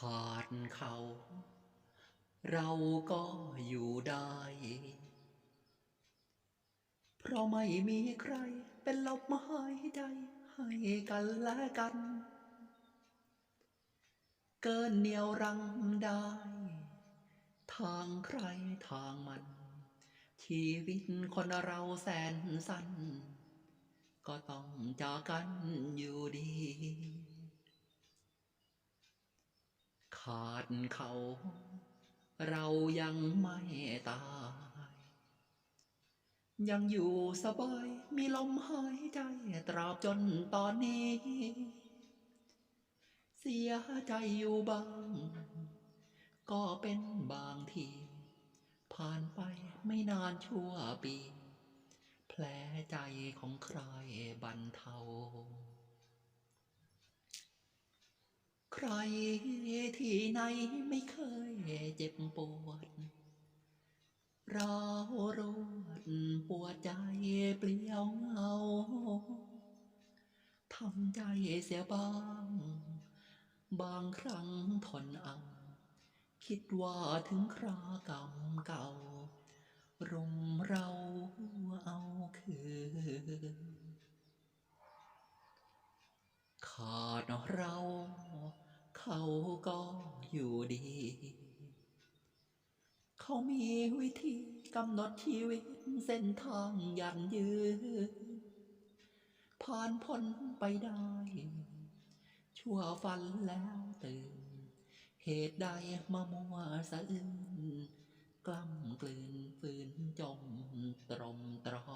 ขาดเขา เราก็อยู่ได้ เพราะไม่มีใครเป็นลมหายใจให้กันและกัน เกินเหนียวรังได้ ทางใครทางมัน ชีวิตคนเราแสนสั้น ก็ต้องจากกันอยู่ดี ขาดเขา เรายังไม่ตาย ยังอยู่สบาย มีลมหายใจ ตราบจนตอนนี้ เสียใจอยู่บ้าง ก็เป็นบางที ผ่านไปไม่นานชั่วปี แผลใจของใครบรรเทา ใครที่ไหนไม่เคยเจ็บปวด เรารวดปวดใจเปลี่ยวเหงาทำใจเสียบ้าง บางครั้งทนเอา คิดว่าถึงครากรรมเก่า รุมเราเอาคืนขาดเรา เขาก็อยู่ดี เขามีวิธีกำหนดชีวิตเส้นทางยันยืน ผ่านพ้นไปได้ ชั่วฟันแล้วตื่น เหตุใดมามัวสะอื้นกล้ำกลืนฝืนจมตรมตรอ